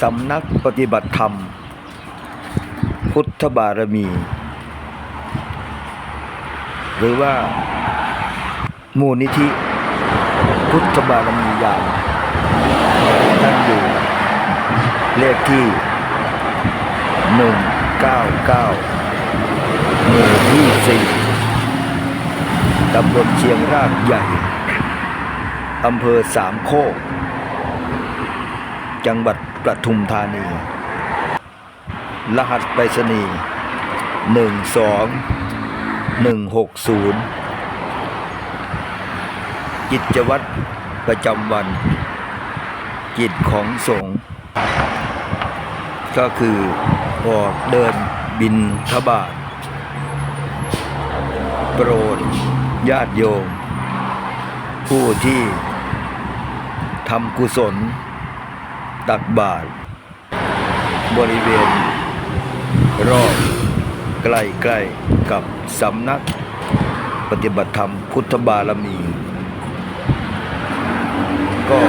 สำนักปฏิบัติธรรม พุทธบารมี หรือว่า มูลนิธิ พุทธบารมียามตั้งอยู่ เลขที่ 199หมู่ที่4ตำบลเชียงรากใหญ่อำเภอสามโคกจังหวัด ประทุมธานี รหัสไปรษณีย์หนึ่งสองหนึ่งหกศูนย์กิจวัตรประจำวัน กิจของสงฆ์ก็คือออกเดินบินทบาทโปรดญาติโยม ผู้ที่ทำกุศล ตักบาตรบริเวณ รอบใกล้ๆกับสำนัก ปฏิบัติธรรมพุทธบารมี ก็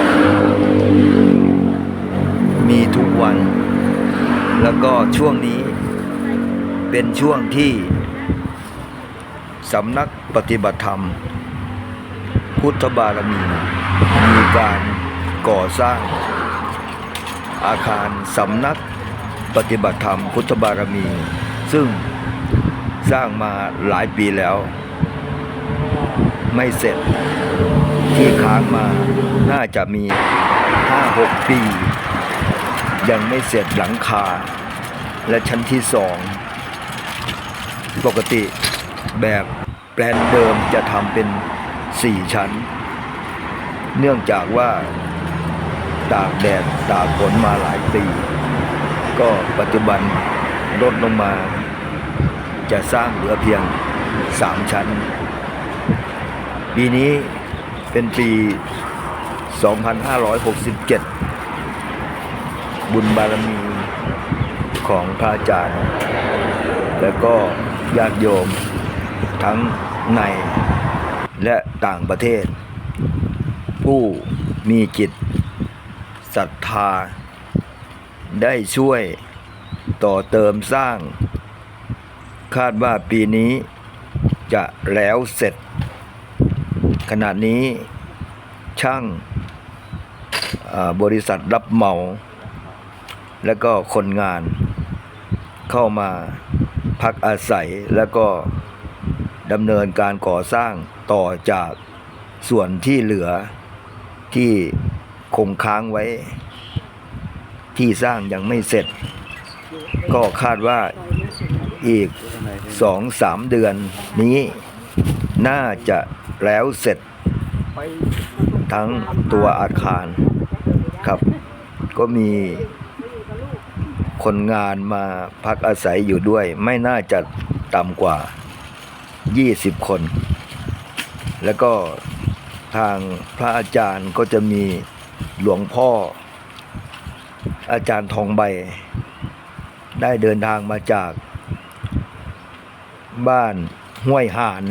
มีทุกวัน แล้วก็ช่วงนี้เป็นช่วงที่สำนักปฏิบัติธรรม พุทธบารมี มีการก่อสร้าง อาคารสำนักปฏิบัติธรรมพุทธบารมี ซึ่งสร้างมาหลายปีแล้ว ไม่เสร็จ ที่ค้างมาน่าจะมี 5-6 ปี ยังไม่เสร็จหลังคา และชั้นที่สอง ปกติแบบแปลนเดิมจะทำเป็น 4 ชั้น เนื่องจากว่า ตากแดดตากฝนมาหลายปีก็ปัจจุบันลดลงมาจะสร้างเหลือเพียง3ชั้น ปีนี้เป็นปี 2567 บุญบารมีของพระอาจารย์ และก็ญาติโยมทั้งในและต่างประเทศ ผู้มีจิต ศรัทธา ได้ช่วยต่อเติมสร้าง คาดว่าปีนี้จะแล้วเสร็จ ขณะนี้ช่างบริษัทรับเหมา และก็คนงาน เข้ามาพักอาศัยแล้วก็ดำเนินการก่อสร้างต่อจากส่วนที่เหลือที่ คงค้างไว้ ที่สร้างยังไม่เสร็จ ก็คาดว่าอีกสองสามเดือนนี้ น่าจะแล้วเสร็จ ทั้งตัวอาคารครับ ก็มีคนงานมาพักอาศัยอยู่ด้วย ไม่น่าจะต่ำกว่า 20 คน แล้วก็ทางพระอาจารย์ก็จะมี หลวงพ่อ อาจารย์ทองใบ ได้เดินทางมาจาก บ้านห้วยหาน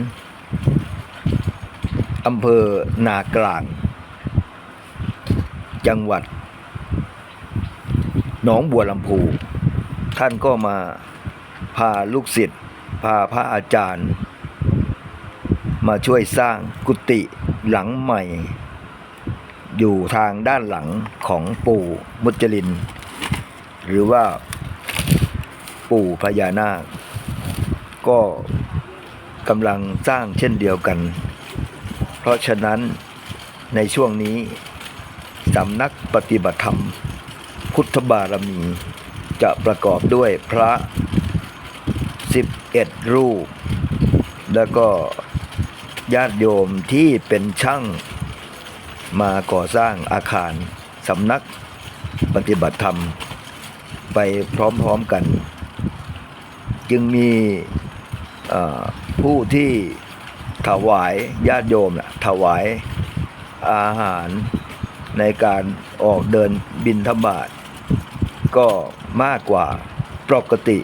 อำเภอนากลาง จังหวัดหนองบัวลำพู ท่านก็มาพาลูกศิษย์พาพระอาจารย์ มาช่วยสร้างกุฏิหลังใหม่ อยู่ทางด้านหลังของปู่มุจลิน หรือว่าปู่พญานาค ก็กำลังสร้างเช่นเดียวกัน เพราะฉะนั้นในช่วงนี้สำนักปฏิบัติธรรม พุทธบารมีจะประกอบด้วยพระ 11 รูป แล้วก็ญาติโยมที่เป็นช่าง มาก่อสร้างอาคารสำนักปฏิบัติธรรม ไปพร้อมๆกัน จึงมีผู้ที่ถวายญาติโยมนะถวายอาหารในการออกเดินบินทบาทก็มากกว่าปกติ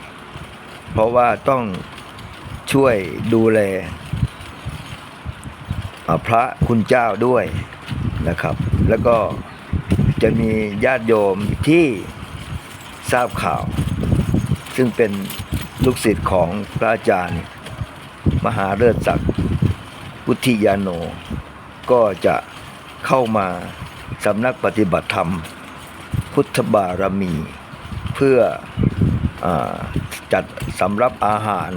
เพราะว่าต้องช่วยดูแลพระคุณเจ้าด้วย นะครับ แล้วก็จะมีญาติโยมที่ทราบข่าว ซึ่งเป็นลูกศิษย์ของพระอาจารย์ มหาเลิศศักดิ์วุฒิยาโน ก็จะเข้ามาสำนักปฏิบัติธรรม พุทธบารมี เพื่ออจัดสำรับอาหาร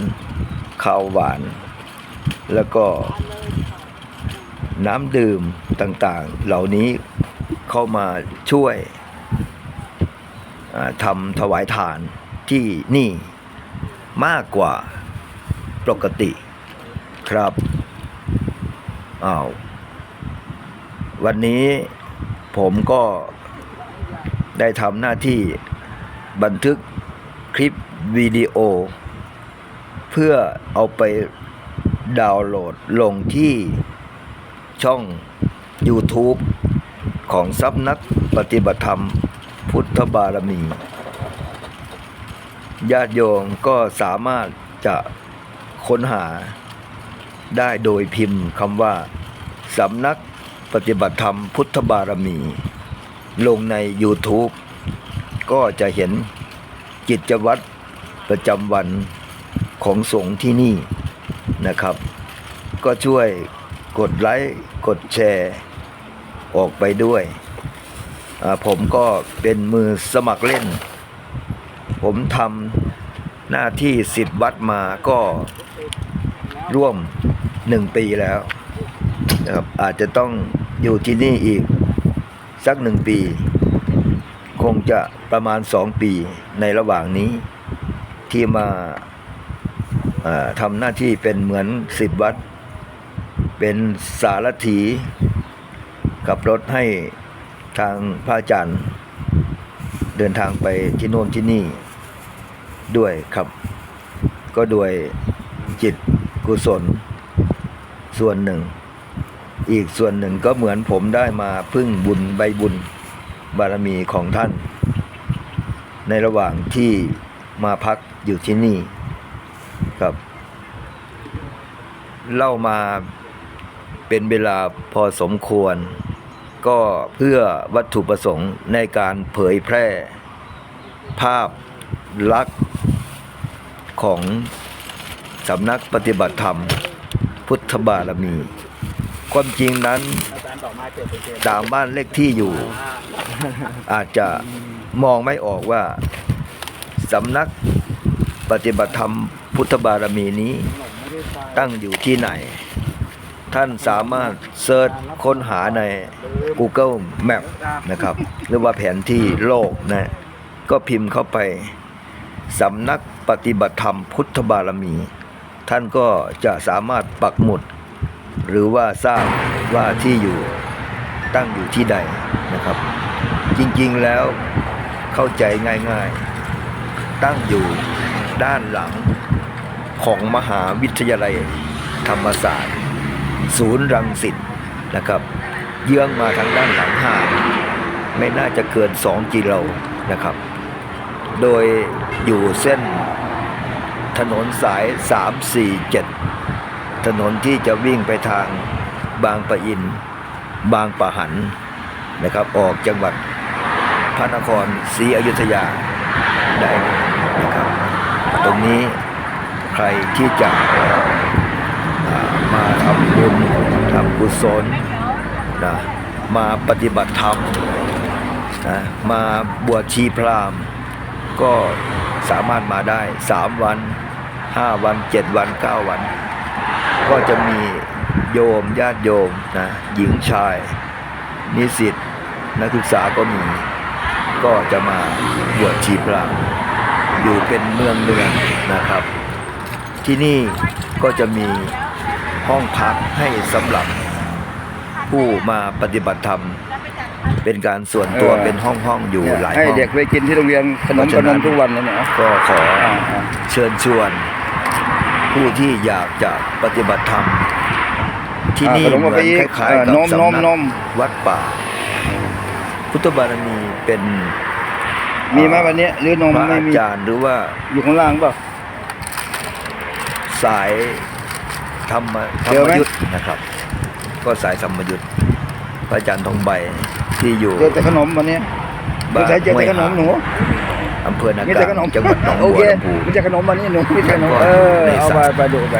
ข้าวหวาน แล้วก็ น้ำดื่มต่างๆ เหล่านี้เข้ามาช่วยทำถวายทานที่นี่มากกว่าปกติครับอ้าววันนี้ผมก็ได้ทำหน้าที่บันทึกคลิปวิดีโอ เพื่อเอาไปดาวน์โหลดลงที่ ช่อง YouTube ของซับนักปฏิบัติธรรม พุทธบารมี ญาติโยมก็สามารถจะค้นหาได้โดยพิมพ์คำว่าสำนักปฏิบัติธรรมพุทธบารมี ลงใน YouTube ก็จะเห็นกิจวัตรประจำวันของสงฆ์ที่นี่นะครับ ก็ช่วย กดไลค์กดแชร์ ออกไปด้วย ผมก็เป็นมือสมัครเล่น ผมทำหน้าที่สิทธิ์วัดมาก็ร่วมหนึ่งปีแล้วนะครับอาจจะต้องอยู่ที่นี่อีกสักหนึ่งปี คงจะประมาณสองปีในระหว่างนี้ที่มาทำหน้าที่เป็นเหมือนสิทธิ์วัด เป็นสารถีขับรถให้ทางพระอาจารย์เดินทางไปที่โน่นที่นี่ด้วยครับ ก็ด้วยจิตกุศล ส่วนหนึ่ง อีกส่วนหนึ่งก็เหมือนผมได้มาพึ่งบุญใบบุญบารมีของท่าน ในระหว่างที่มาพักอยู่ที่นี่ครับ เล่ามา เป็นเวลาพอสมควร ก็เพื่อวัตถุประสงค์ในการเผยแพร่ ภาพลักษณ์ของสำนักปฏิบัติธรรม พุทธบารมี ความจริงนั้นตามบ้านเลขที่อยู่ อาจจะมองไม่ออกว่าสำนักปฏิบัติธรรมพุทธบารมีนี้ตั้งอยู่ที่ไหน ท่านสามารถเซิร์ชค้นหาใน Google Map นะครับ หรือว่าแผนที่โลกนะ ก็พิมพ์เข้าไปสำนักปฏิบัติธรรมพุทธบารมี ท่านก็จะสามารถปักหมุด หรือว่าทราบว่าที่อยู่ตั้งอยู่ที่ใดนะครับ จริงๆแล้วเข้าใจง่ายๆ ตั้งอยู่ด้านหลังของมหาวิทยาลัยธรรมศาสตร์ ศูนย์รังสิตนะครับ เยื้องมาทางด้านหลังห่างไม่น่าจะเกิน 2 กิโลนะครับ โดยอยู่เส้นถนนสาย 347 ถนนที่จะวิ่งไปทางบางปะอิน บางปะหันนะครับ ออกจังหวัดพระนครศรีอยุธยาได้นะครับ ตรงนี้ใครที่จะ มาทำบุญทำกุศลนะมาปฏิบัติธรรมนะมาบวชชีพราหมณ์ ก็สามารถมาได้สามวันห้าวันเจ็ดวันเก้าวัน ก็จะมีโยมญาติโยมนะหญิงชาย นิสิตนักศึกษาก็มี ก็จะมาบวชชีพราหมณ์อยู่เป็นเมืองเมืองนะครับ ที่นี่ก็จะมี ห้องพักให้สำหรับผู้มาปฏิบัติธรรม เป็นการส่วนตัวเป็นห้องห้องๆอยู่เนี่ยหลายให้ห้อง เด็กไปกินที่โรงเรียนขนมเพขราะฉะนนั้มนทุกวันเลยเนี่ยก็ขออ่าอ่าเชิญชวน ผู้ที่อยากจะปฏิบัติธรรม ที่นี่อ่าขนมเหมืมาอนไปอีกคล้ายๆกับเออนมสำนนัมนมกวัดป่า พุทธบารมีเป็นมีไหมวันนี้หรือนมพระไม่อามีจารย์หรือว่าอยู่ข้างล่างเปล่าสาย ธรรมธรเจรอมไหมยุทธ์นะครับ ก็สายธรรมยุทธ์พระอาจารย์ทองใบที่อยู่เจอแต่ขนมวันนี้บ้านใช้เจอแต่ขนมหนูหอำเภอนามีกาแต่ขนมจังหวัดหนองโอบัวเคลำพูมีแต่ขนมมานี่หนูมีแต่ขนมแล้วก็เออในเอาสไประไปดูไป